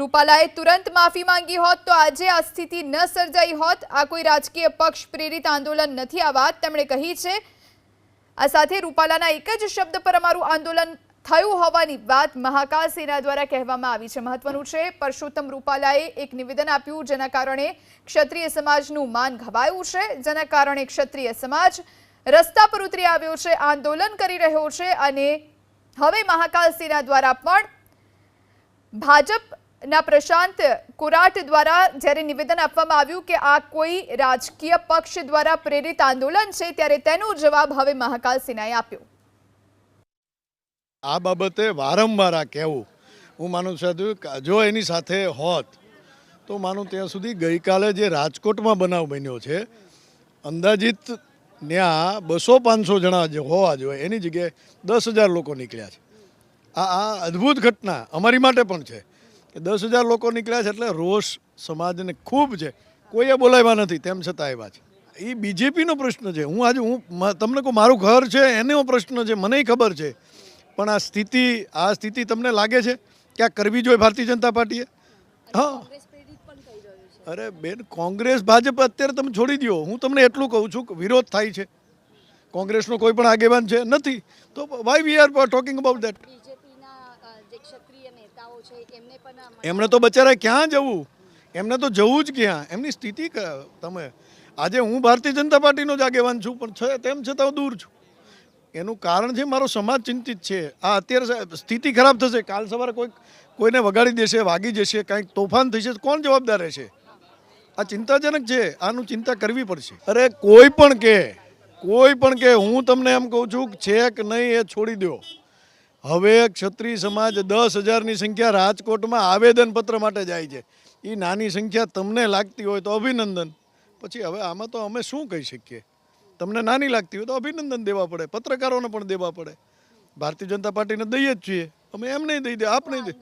રૂપાલાએ તુરંત માફી માંગી હોત તો આજે આ સ્થિતિ ન સર્જાઈ હોત. આ કોઈ રાજકીય પક્ષ પ્રેરિત આંદોલન નથી. આ વાત તેમણે કહી છે. આ સાથે રૂપાલાના એક જ શબ્દ પર અમારું આંદોલન થયું હોવાની વાત મહાકાલ સેના દ્વારા કહેવામાં આવી છે. મહત્વનું છે, પરસોત્તમ રૂપાલાએ એક નિવેદન આપ્યું જેના કારણે ક્ષત્રિય સમાજનું માન ઘવાયું છે. જેના કારણે ક્ષત્રિય સમાજ રસ્તા પર ઉતરી આવ્યો છે, આંદોલન કરી રહ્યો છે અને હવે મહાકાલ સેના દ્વારા પણ ભાજપના પ્રશાંત, કોરાટ દ્વારા જ્યારે નિવેદન આપવામાં આવ્યું કે આ કોઈ રાજકીય પક્ષ દ્વારા પ્રેરિત આંદોલન છે, ત્યારે તેનો જવાબ હવે મહાકાલ સિન્હાએ આપ્યો. આ બાબતે વારંવાર આ કહેવું. હું માનું છું જો એની સાથે હોત, તો માનું ત્યાં સુધી ગઈકાલે જે રાજકોટમાં બનાવ બન્યો છે, અંદાજિત ત્યાં બસો પાંચસો જણા હોવા જોઈએ, એની જગ્યાએ દસ હજાર લોકો નીકળ્યા છે. આ આ અદ્ભુત ઘટના અમારી માટે પણ છે. કે દસ હજાર લોકો નીકળ્યા છે એટલે રોષ સમાજને ખૂબ છે. કોઈએ બોલાવ્યા નથી તેમ છતાં આવ્યા છે. એ બીજેપીનો પ્રશ્ન છે. હું આજે હું તમને કહું મારું ઘર છે એનો પ્રશ્ન છે મને ખબર છે. પણ આ સ્થિતિ આ સ્થિતિ તમને લાગે છે કે આ કરવી જોઈએ ભારતીય જનતા પાર્ટીએ? હા. અરે બેન કોંગ્રેસ ભાજપ અત્યારે તમે છોડી દો હું તમને એટલું કહું છું કે વિરોધ થાય છે. કોંગ્રેસનો કોઈ પણ આગેવાન છે નથી. તો why we are talking about that એમને તો બચારા ક્યાં જવું? એમને તો જવું જ ક્યાં? એમની સ્થિતિ તમે આજે હું ભારતીય જનતા પાર્ટીનો જ આગેવાન છું, પણ તેમ છતાં હું દૂર છું. એનું કારણ છે મારો સમાજ ચિંતિત છે. આ અત્યારે સ્થિતિ ખરાબ થશે. કાલ સવારે કોઈક કોઈને વગાડી દેશે, વાગી જશે, કાંઈક તોફાન થશે જશે કોણ જવાબદાર રહેશે? આ ચિંતાજનક છે. આનું ચિંતા કરવી પડશે. અરે કોઈ પણ કે કોઈ પણ કે, હું તમને એમ કહું છું છે કે નહીં, એ છોડી દો હવે ક્ષત્રિય સમાજ દસ હજારની સંખ્યા રાજકોટમાં આવેદનપત્ર માટે જાય છે. એ નાની સંખ્યા તમને લાગતી હોય તો અભિનંદન. પછી હવે આમાં તો અમે શું કહી શકીએ? તમને નાની લાગતી હોય તો અભિનંદન દેવા પડે, પત્રકારોને પણ દેવા પડે. ભારતીય જનતા પાર્ટીને દઈએ જ છીએ. અમે એમ નહીં દઈ દે, આપ નહીં દે.